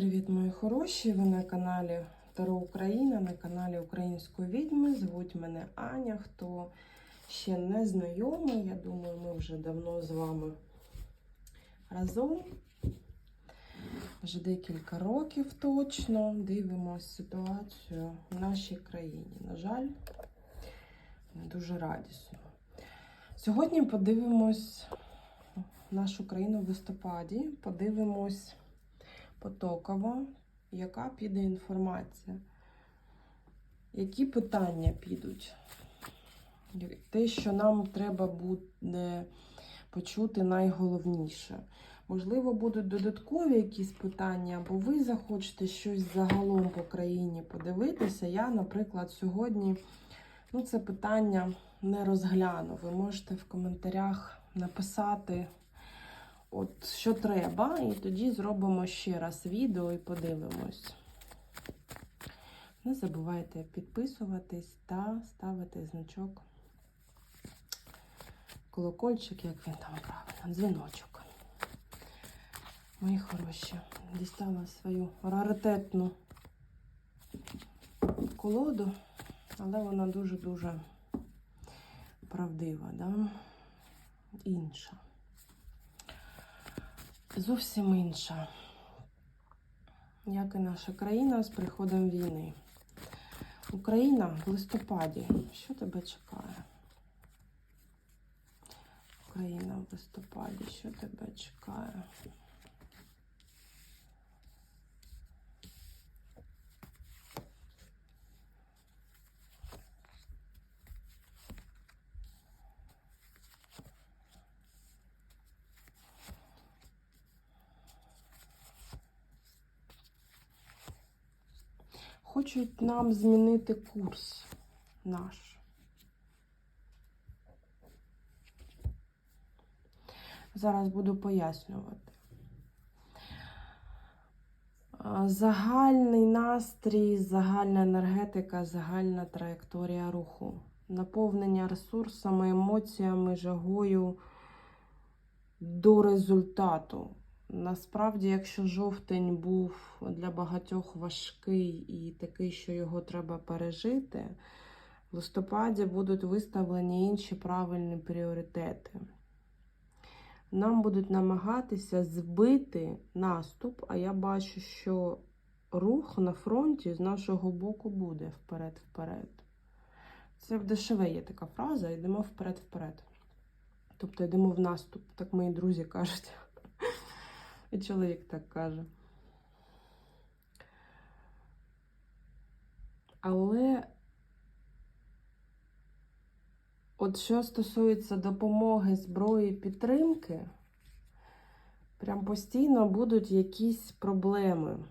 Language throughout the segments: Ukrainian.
Привіт, мої хороші! Ви на каналі Таро Україна, на каналі Української відьми. Звуть мене Аня. Хто ще не знайомий, я думаю, ми вже давно з вами разом. Вже декілька років точно дивимося ситуацію в нашій країні. На жаль, не дуже радісно. Сьогодні подивимось нашу країну в листопаді, подивимось потоково, яка піде інформація, які питання підуть. Те, що нам треба буде почути найголовніше. Можливо, будуть додаткові якісь питання, або ви захочете щось загалом по країні подивитися. Я, наприклад, сьогодні ну, це питання не розгляну. Ви можете в коментарях написати, от що треба, і тоді зробимо ще раз відео і подивимось. Не забувайте підписуватись та ставити значок, колокольчик, як він там правильно, дзвіночок. Мої хороші, дістала свою раритетну колоду, але вона дуже-дуже правдива, да? інша. Зовсім інша, як і наша країна з приходом війни. Україна в листопаді. Що тебе чекає? Україна в листопаді, що тебе чекає? Хочуть нам змінити курс наш. Зараз буду пояснювати. Загальний настрій, загальна енергетика, загальна траєкторія руху. Наповнення ресурсами, емоціями, жагою до результату. Насправді, якщо жовтень був для багатьох важкий і такий, що його треба пережити, в листопаді будуть виставлені інші правильні пріоритети. Нам будуть намагатися збити наступ, а я бачу, що рух на фронті з нашого боку буде вперед-вперед. Це в ДШВ є така фраза: йдемо вперед-вперед. Тобто йдемо в наступ, так мої друзі кажуть. І чоловік так каже. Але от що стосується допомоги, зброї, підтримки, прям постійно будуть якісь проблеми.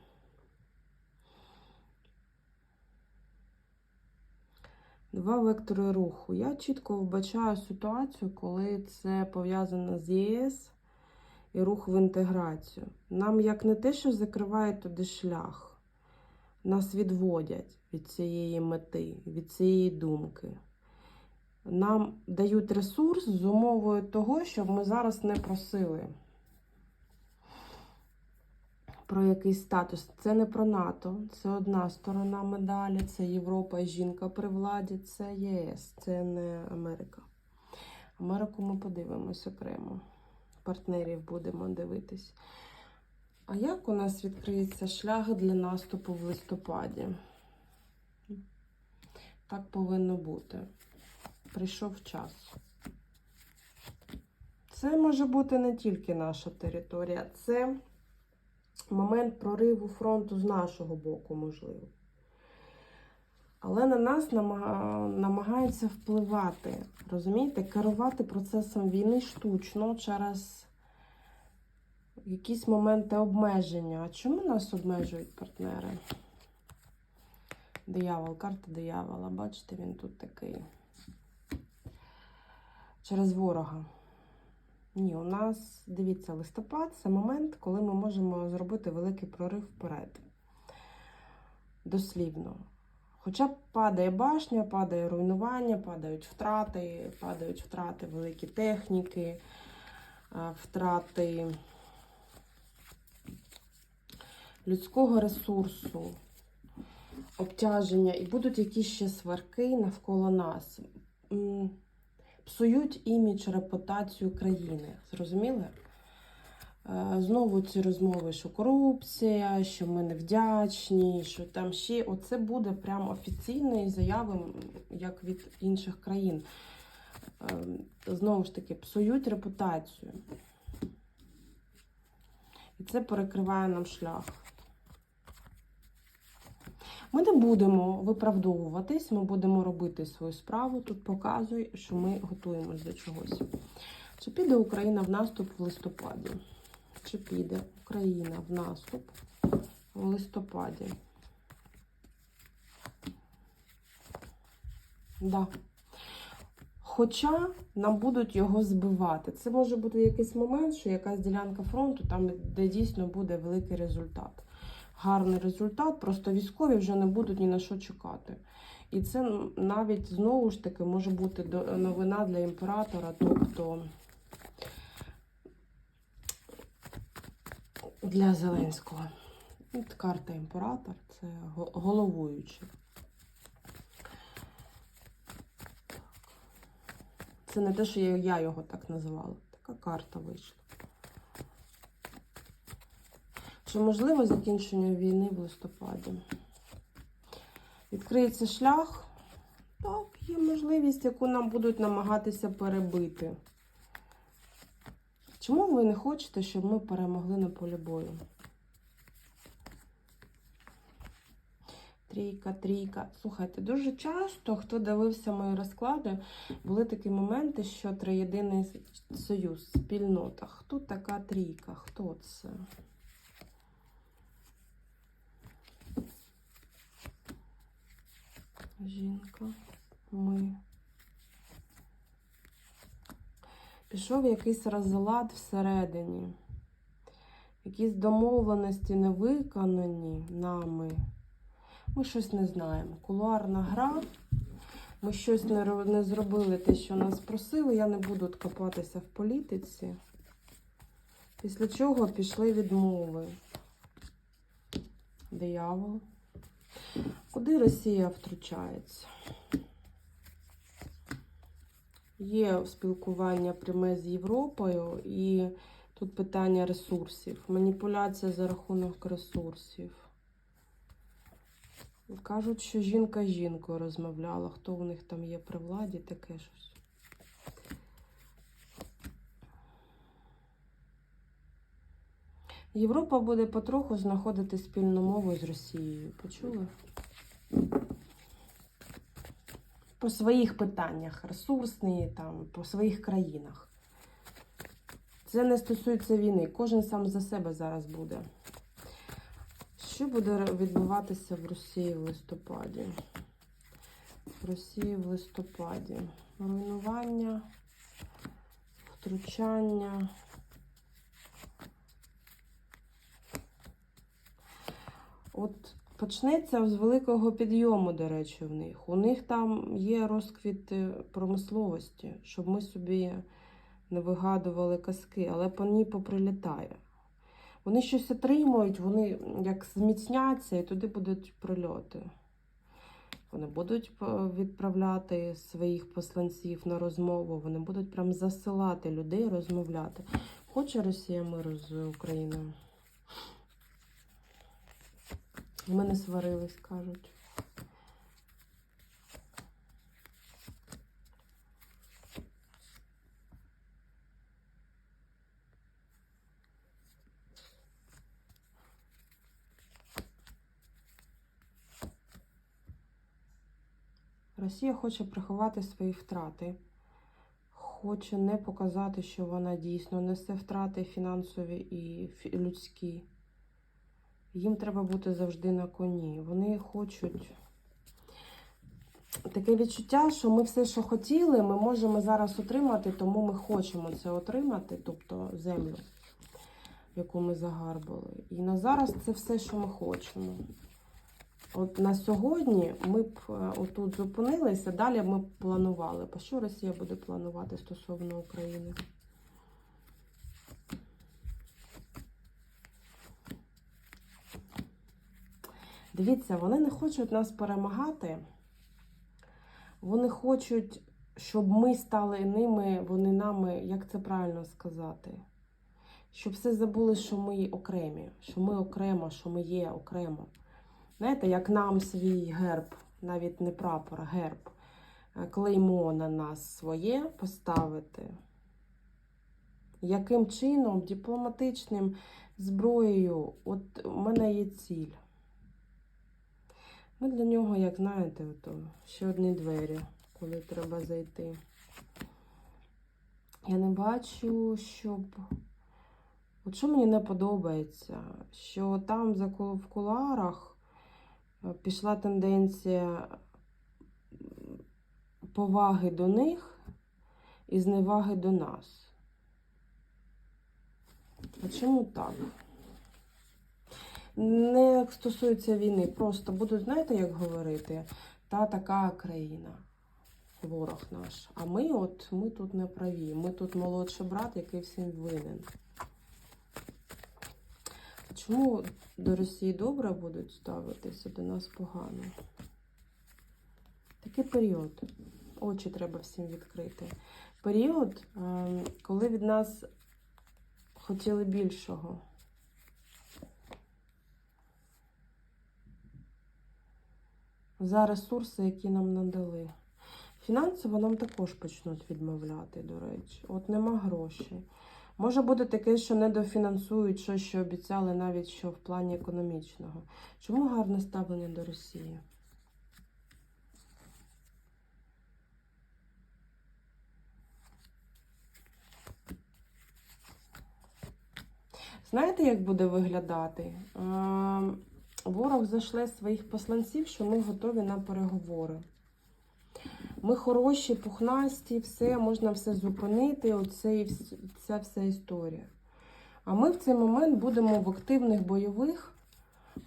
Два вектори руху. Я чітко вбачаю ситуацію, коли це пов'язано з ЄС і рух в інтеграцію. Нам як не те, що закривають туди шлях, нас відводять від цієї мети, від цієї думки. Нам дають ресурс з умовою того, щоб ми зараз не просили про якийсь статус. Це не про НАТО, це одна сторона медалі, це Європа жінка при владі, це ЄС, це не Америка. Америку ми подивимось окремо партнерів будемо дивитись. А як у нас відкриється шлях для наступу в листопаді? Так повинно бути. Прийшов час. Це може бути не тільки наша територія, це момент прориву фронту з нашого боку, можливо. Але на нас намагаються впливати, розумієте, керувати процесом війни штучно через якісь моменти обмеження. А чому нас обмежують партнери? Диявол, карта диявола. Бачите, він тут такий. Через ворога. Ні, у нас, дивіться, листопад це момент, коли ми можемо зробити великий прорив вперед. Дослівно. Хоча падає башня, падає руйнування, падають втрати, падають втрати великі техніки, втрати людського ресурсу, обтяження, і будуть якісь ще сварки навколо нас. Псують імідж, репутацію країни. Зрозуміли? Е, Знову ці розмови, що корупція, що ми невдячні, що там ще оце буде прям офіційної заяви, як від інших країн. Е, Знову ж таки, псують репутацію. І це перекриває нам шлях. Ми не будемо виправдовуватись, ми будемо робити свою справу. Тут показує, що ми готуємось до чогось. Чи піде Україна в наступ в листопаді? Чи піде Україна в наступ в листопаді? Да. Хоча нам будуть його збивати. Це може бути якийсь момент, що якась ділянка фронту, там, де дійсно буде великий результат. Гарний результат, просто військові вже не будуть ні на що чекати. І це навіть знову ж таки може бути новина для імператора, тобто для Зеленського. От карта імператор це головуючий. Це не те, що я, його так називала. Така карта вийшла. Чи можливо закінчення війни в листопаді? Відкриється шлях. Так, є можливість, яку нам будуть намагатися перебити. Чому ви не хочете, щоб ми перемогли на полі бою? Трійка, трійка. Слухайте, дуже часто, хто дивився мої розклади, були такі моменти, що триєдиний союз, спільнота. Хто така трійка? Хто це? Жінка, ми. Пішов якийсь розлад всередині. Якісь домовленості не виконані нами. Ми щось не знаємо. Кулуарна гра. Ми щось не, не зробили те, що нас просили. Я не буду копатися в політиці. Після чого пішли відмови. Диявол. Куди Росія втручається? Є спілкування пряме з Європою, і тут питання ресурсів. Маніпуляція за рахунок ресурсів. Кажуть, що жінка з жінкою розмовляла. Хто у них там є при владі, таке щось. Європа буде потроху знаходити спільну мову з Росією. Почули? По своїх питаннях, ресурсні, там, по своїх країнах. Це не стосується війни. Кожен сам за себе зараз буде. Що буде відбуватися в Росії в листопаді? В Росії в листопаді. Руйнування, втручання. От почнеться з великого підйому, до речі, в них. У них там є розквіт е, промисловості, щоб ми собі не вигадували казки, але по ній поприлітає. Вони щось отримують, вони як зміцняться, і туди будуть прильоти. Вони будуть е, відправляти своїх посланців на розмову, вони будуть прям засилати людей розмовляти. Хоче Росія миру з Україною? Ми не сварились, кажуть. Росія хоче приховати свої втрати, хоче не показати, що вона дійсно несе втрати фінансові і людські. Їм треба бути завжди на коні. Вони хочуть таке відчуття, що ми все, що хотіли, ми можемо зараз отримати, тому ми хочемо це отримати, тобто землю, яку ми загарбали. І на зараз це все, що ми хочемо. От на сьогодні ми б е, отут зупинилися, далі ми б планували. По що Росія буде планувати стосовно України? Дивіться, вони не хочуть нас перемагати. Вони хочуть, щоб ми стали ними, вони нами, як це правильно сказати? Щоб все забули, що ми окремі, що ми окремо, що ми є окремо. Знаєте, як нам свій герб, навіть не прапор, а герб, е, клеймо на нас своє поставити. Яким чином, дипломатичним зброєю, от у мене є ціль. Ми для нього, як знаєте, ото, ще одні двері, коли треба зайти. Я не бачу, щоб. От що мені не подобається, що там за в куларах е, пішла тенденція поваги до них і зневаги до нас. А чому так? Не стосується війни, просто будуть, знаєте, як говорити, та така країна, ворог наш. А ми от ми тут не праві. Ми тут молодший брат, який всім винен. Чому до Росії добре будуть ставитися, до нас погано? Такий період. Очі треба всім відкрити. Період, ем, коли від нас хотіли більшого. За ресурси, які нам надали. Фінансово нам також почнуть відмовляти, до речі. От нема грошей. Може бути таке, що недофінансують щось, що обіцяли, навіть що в плані економічного. Чому гарне ставлення до Росії? Знаєте, як буде виглядати? Ворог зашле своїх посланців, що ми готові на переговори. Ми хороші, пухнасті, все, можна все зупинити, оце ця вся історія. А ми в цей момент будемо в активних бойових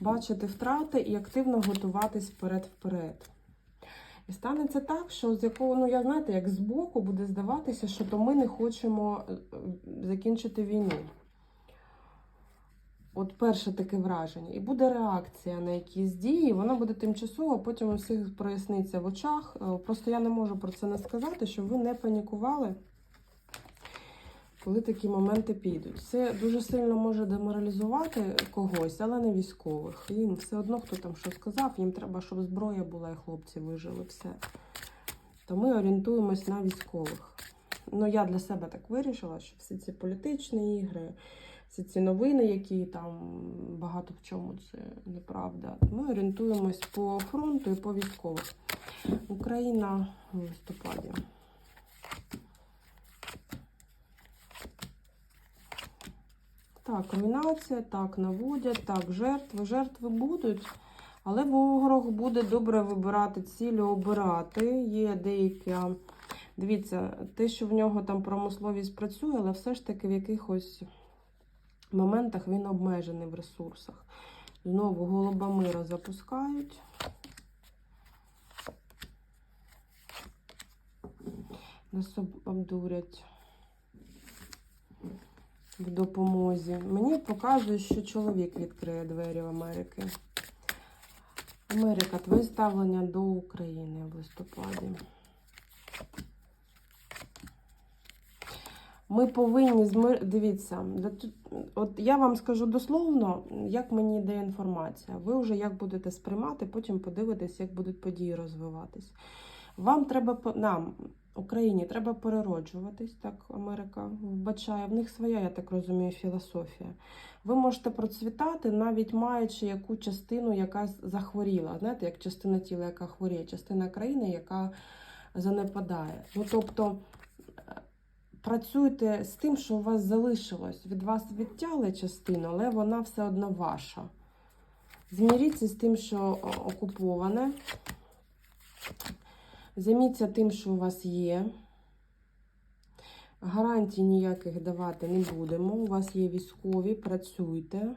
бачити втрати і активно готуватись вперед-вперед. І станеться так, що з якого, ну я знаєте, як збоку буде здаватися, що то ми не хочемо е, е, закінчити війну. От перше таке враження. І буде реакція на якісь дії, вона буде тимчасово, потім у всіх проясниться в очах. Е, Просто я не можу про це не сказати, щоб ви не панікували, коли такі моменти підуть. Це дуже сильно може деморалізувати когось, але не військових. Їм все одно, хто там що сказав, їм треба, щоб зброя була і хлопці вижили все. То ми орієнтуємось на військових. Ну, я для себе так вирішила, що всі ці політичні ігри, всі ці новини, які там багато в чому це неправда. Ми орієнтуємось по фронту і по військових. Україна в листопаді. Так, руйнація, так, наводять, так, жертви. Жертви будуть, але ворог буде добре вибирати цілі, обирати. Є деякі. Дивіться, те, що в нього там промисловість працює, але все ж таки в якихось моментах він обмежений в ресурсах. Знову голуба мира запускають. Нас обдурять в допомозі. Мені показує, що чоловік відкриє двері в Америки. Америка, твоє ставлення до України в листопаді. Ми повинні змир... Дивіться, от я вам скажу дословно, як мені йде інформація. Ви вже як будете сприймати, потім подивитесь, як будуть події розвиватись. Вам треба нам, Україні, треба перероджуватись, так Америка вбачає. В них своя, я так розумію, філософія. Ви можете процвітати, навіть маючи яку частину, яка захворіла. Знаєте, як частина тіла, яка хворіє, частина країни, яка занепадає. Ну тобто. Працюйте з тим, що у вас залишилось. Від вас відтяли частину, але вона все одно ваша. Зміріться з тим, що окуповане. Займіться тим, що у вас є. Гарантій ніяких давати не будемо. У вас є військові, працюйте.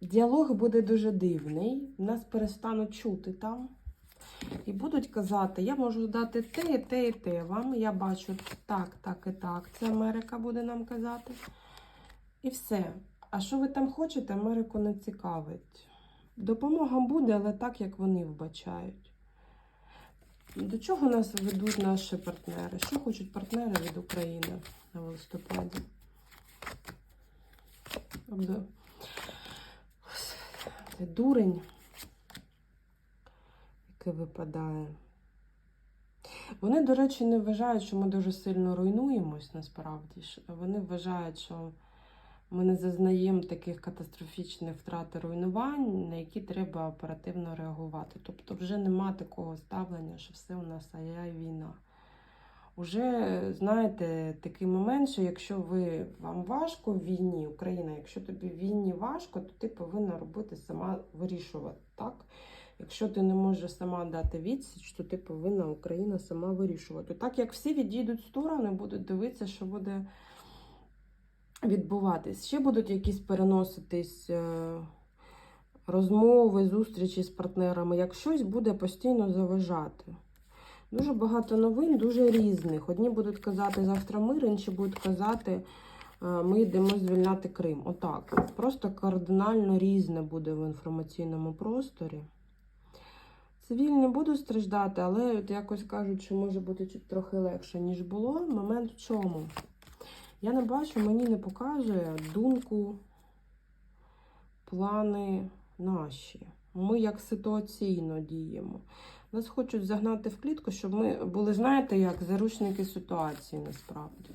Діалог буде дуже дивний. Нас перестануть чути там. І будуть казати, я можу дати те, і те, і те вам. Я бачу так, так і так. Це Америка буде нам казати. І все. А що ви там хочете, Америку не цікавить. Допомога буде, але так, як вони вбачають. До чого нас ведуть наші партнери? Що хочуть партнери від України на листопаді? Це дурень, який випадає. Вони, до речі, не вважають, що ми дуже сильно руйнуємось насправді. Вони вважають, що ми не зазнаємо таких катастрофічних втрат і руйнувань, на які треба оперативно реагувати. Тобто вже нема такого ставлення, що все у нас ай-яй війна. Уже, знаєте, такий момент, що якщо ви вам важко в війні, Україна, якщо тобі в війні важко, то ти повинна робити сама вирішувати, так? Якщо ти не можеш сама дати відсіч, то ти повинна Україна сама вирішувати. Так як всі відійдуть в сторону, будуть дивитися, що буде відбуватись. Ще будуть якісь переноситись е, розмови, зустрічі з партнерами. Як щось буде постійно заважати. Дуже багато новин, дуже різних. Одні будуть казати завтра мир, інші будуть казати, е, ми йдемо звільняти Крим. Отак. Просто кардинально різне буде в інформаційному просторі. Цивільні будуть страждати, але от якось кажуть, що може бути трохи легше, ніж було. Момент в чому? Я не бачу, мені не показує думку, плани наші. Ми як ситуаційно діємо. Нас хочуть загнати в клітку, щоб ми були, знаєте, як заручники ситуації насправді.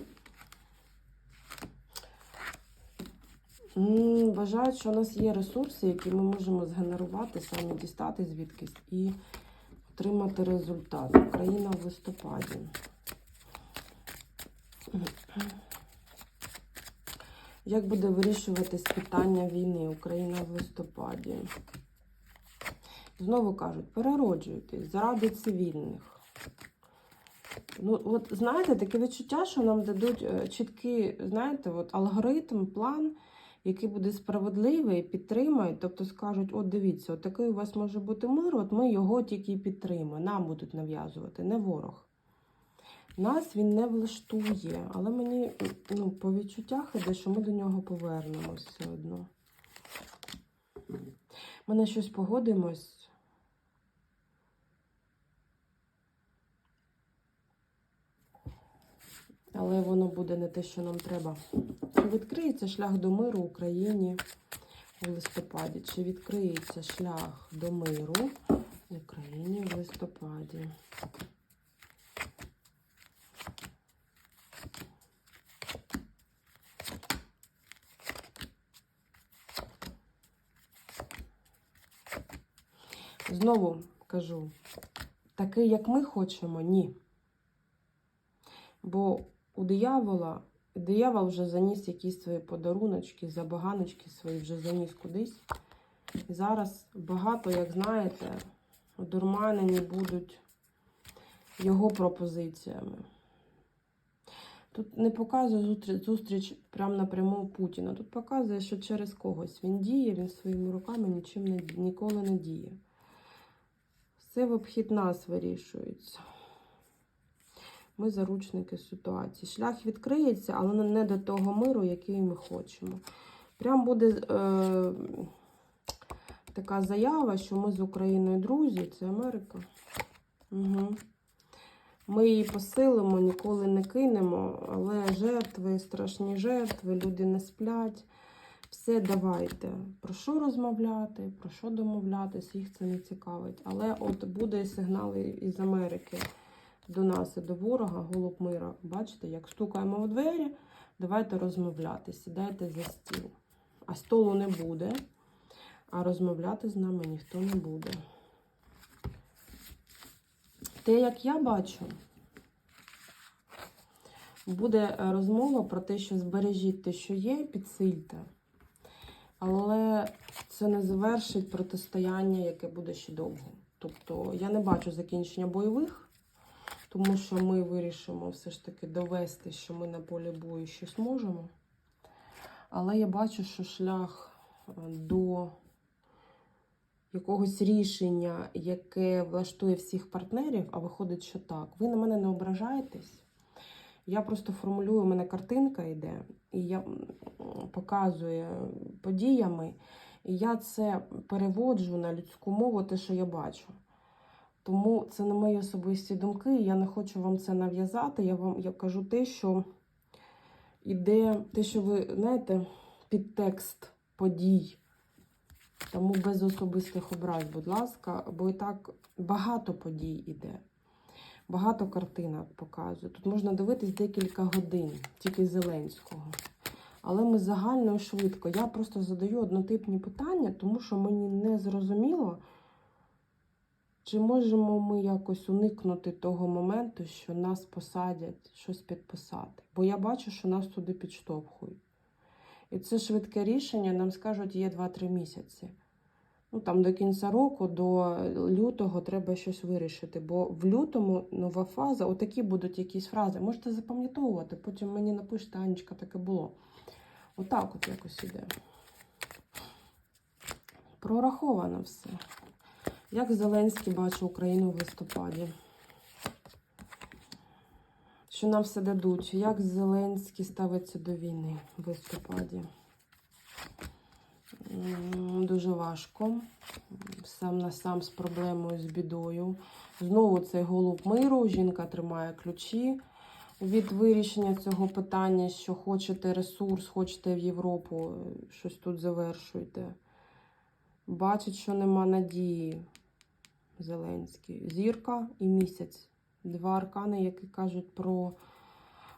Вважають, що у нас є ресурси, які ми можемо згенерувати, самі дістати звідкись і отримати результат. Україна в листопаді. Як буде вирішуватись питання війни Україна в листопаді? Знову кажуть, перероджуйтесь заради цивільних. Ну, от знаєте, таке відчуття, що нам дадуть е, чіткий, знаєте, от алгоритм, план, який буде справедливий, підтримає, Тобто скажуть: от дивіться, от такий у вас може бути мир, от ми його тільки підтримуємо. Нам будуть нав'язувати, не ворог. Нас він не влаштує, але мені ну, по відчуттях іде, що ми до нього повернемось все одно. Ми на щось погодимось. Але воно буде не те, що нам треба. Чи відкриється шлях до миру Україні у листопаді? Чи відкриється шлях до миру Україні в листопаді? Знову кажу, такий, як ми хочемо, ні. Бо у диявола, диявол вже заніс якісь свої подаруночки, забаганочки свої вже заніс кудись. Зараз багато, як знаєте, одурманені будуть його пропозиціями. Тут не показує зустріч, зустріч прямо напряму Путіна. Тут показує, що через когось він діє, він своїми руками нічим не, ніколи не діє. Все в обхід нас вирішується. Ми заручники ситуації. Шлях відкриється, але не до того миру, який ми хочемо. Прям буде е, така заява, що ми з Україною друзі, це Америка. Угу. Ми її посилимо, ніколи не кинемо, але жертви, страшні жертви, люди не сплять. Все давайте. Про що розмовляти, про що домовлятись, їх це не цікавить. Але от буде сигнал із Америки до нас і до ворога, голуб мира. Бачите, як стукаємо у двері, давайте розмовляти, сідайте за стіл. А столу не буде, а розмовляти з нами ніхто не буде. Те, як я бачу, буде розмова про те, що збережіть те, що є, підсильте. Але це не завершить протистояння, яке буде ще довго. Тобто я не бачу закінчення бойових, тому що ми вирішимо все ж таки довести, що ми на полі бою щось можемо. Але я бачу, що шлях е, до якогось рішення, яке влаштує всіх партнерів, а виходить, що так. Ви на мене не ображаєтесь. Я просто формулюю, у мене картинка йде, і я показую подіями, і я це переводжу на людську мову, те, що я бачу. Тому це не мої особисті думки, і я не хочу вам це нав'язати. Я вам я кажу те, що іде, те, що ви знаєте, підтекст подій. Тому без особистих образ, будь ласка, бо і так багато подій іде. Багато картинок показує. Тут можна дивитись декілька годин, тільки Зеленського. Але ми загально швидко. Я просто задаю однотипні питання, тому що мені не зрозуміло, чи можемо ми якось уникнути того моменту, що нас посадять щось підписати. Бо я бачу, що нас туди підштовхують. І це швидке рішення, нам скажуть, є 2-3 місяці. Ну, там до кінця року, до лютого треба щось вирішити. Бо в лютому нова фаза, отакі будуть якісь фрази. Можете запам'ятовувати, потім мені напишете, Анечка, таке було. Отак от якось іде. Прораховано все. Як Зеленський бачить Україну в листопаді? Що нам все дадуть? Як Зеленський ставиться до війни в листопаді? Дуже важко. Сам на сам з проблемою, з бідою. Знову цей голуб миру. Жінка тримає ключі від вирішення цього питання, що хочете ресурс, хочете в Європу, щось тут завершуйте. Бачить, що нема надії. Зеленський. Зірка і місяць. Два аркани, які кажуть про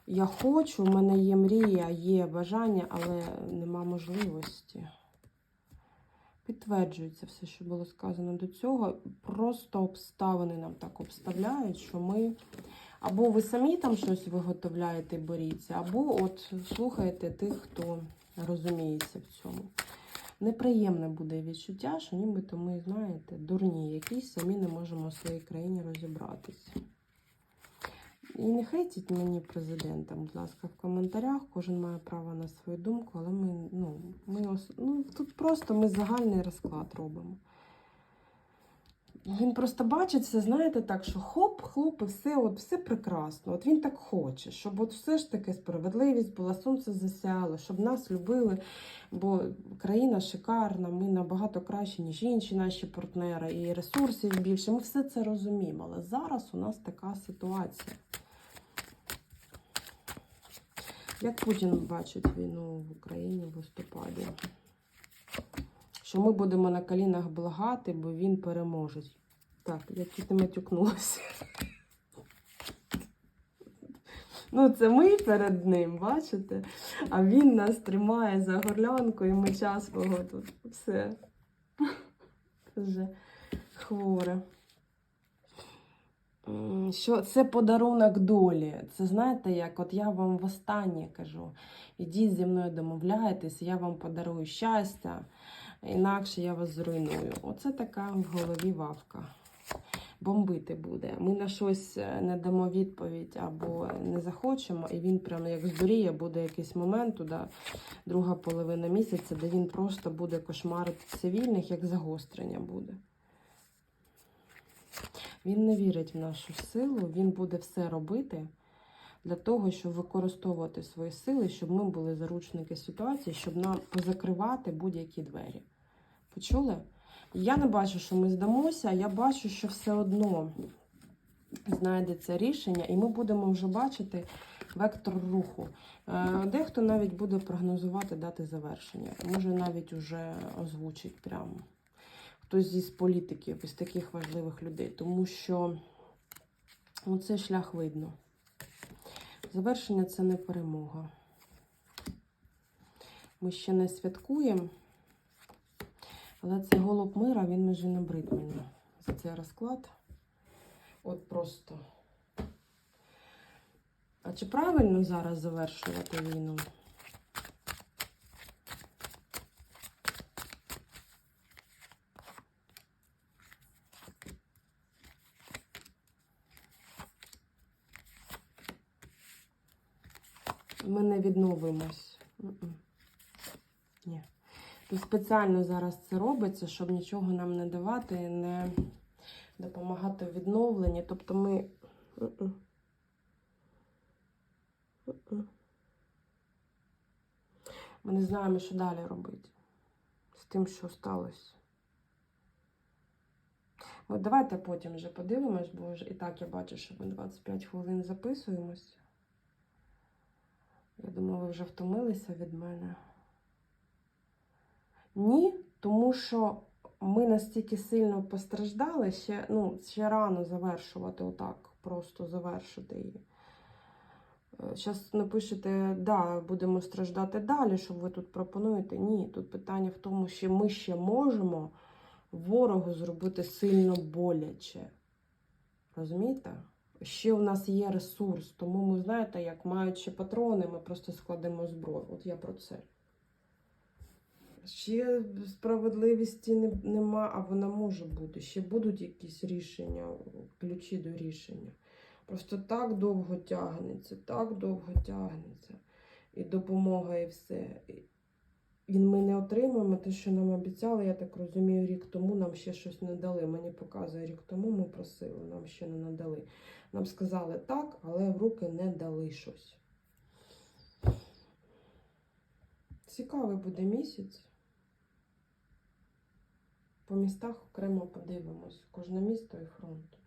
я хочу, в мене є мрія, є бажання, але нема можливості. Підтверджується все, що було сказано до цього. Просто обставини нам так обставляють, що ми або ви самі там щось виготовляєте, боріться, або от слухаєте тих, хто розуміється в цьому. Неприємне буде відчуття, що нібито ми, знаєте, дурні якісь, самі не можемо в своїй країні розібратися. І не хейтіть мені президента, будь ласка, в коментарях. Кожен має право на свою думку, але ми, ну, ми ну, тут просто ми загальний розклад робимо. Він просто бачить все, знаєте, так, що хоп, хлоп, і все, от все прекрасно. От він так хоче, щоб от все ж таки справедливість була, сонце засяло, щоб нас любили, бо країна шикарна, ми набагато краще, ніж інші наші партнери, і ресурсів більше. Ми все це розуміємо. Але зараз у нас така ситуація. Як Путін бачить війну в Україні в листопаді? Що ми будемо на колінах благати, бо він переможе. Так, я чуть матюкнулася. Ну, це ми перед ним, бачите? А він нас тримає за горлянку і меча свого тут. Все. Вже хворе. Що це подарунок долі. Це знаєте, як от я вам востаннє кажу: ідіть зі мною домовляйтесь, я вам подарую щастя, інакше я вас зруйную. Оце така в голові вавка. Бомбити буде. Ми на щось е, не дамо відповідь або не захочемо, і він прямо як здуріє, буде якийсь момент, туди, друга половина місяця, де він просто буде кошмарити цивільних, як загострення буде. Він не вірить в нашу силу, він буде все робити для того, щоб використовувати свої сили, щоб ми були заручники ситуації, щоб нам позакривати будь-які двері. Почули? Я не бачу, що ми здамося, я бачу, що все одно знайдеться рішення, і ми будемо вже бачити вектор руху. Е, Дехто навіть буде прогнозувати дати завершення. Може навіть уже озвучить прямо хтось із політиків, із таких важливих людей, тому що ну, цей шлях видно. Завершення це не перемога. Ми ще не святкуємо, але цей голуб мира, він вже набрид мені за цей розклад. От просто. А чи правильно зараз завершувати війну? Ми не відновимось. Ні. Тут спеціально зараз це робиться, щоб нічого нам не давати, не допомагати в відновленні. Тобто ми. Ми не знаємо, що далі робити з тим, що сталося. От давайте потім вже подивимось, бо вже і так я бачу, що ми 25 хвилин записуємось. Я думаю, ви вже втомилися від мене. Ні, тому що ми настільки сильно постраждали, ще, ну, ще рано завершувати отак, просто завершити її. Зараз напишете, да, будемо страждати далі, що ви тут пропонуєте. Ні, тут питання в тому, що ми ще можемо ворогу зробити сильно боляче. Розумієте? Ще в нас є ресурс, тому ми, знаєте, як маючи патрони, ми просто складемо зброю. От я про це. Ще справедливості не- нема, а вона може бути. Ще будуть якісь рішення, ключі до рішення. Просто так довго тягнеться, так довго тягнеться. І допомога, і все. І ми не отримаємо те, що нам обіцяли, я так розумію, рік тому нам ще щось не дали. Мені показує рік тому, ми просили, нам ще не надали. Нам сказали так, але в руки не дали щось. Цікавий буде місяць. По містах окремо подивимось. Кожне місто і фронт.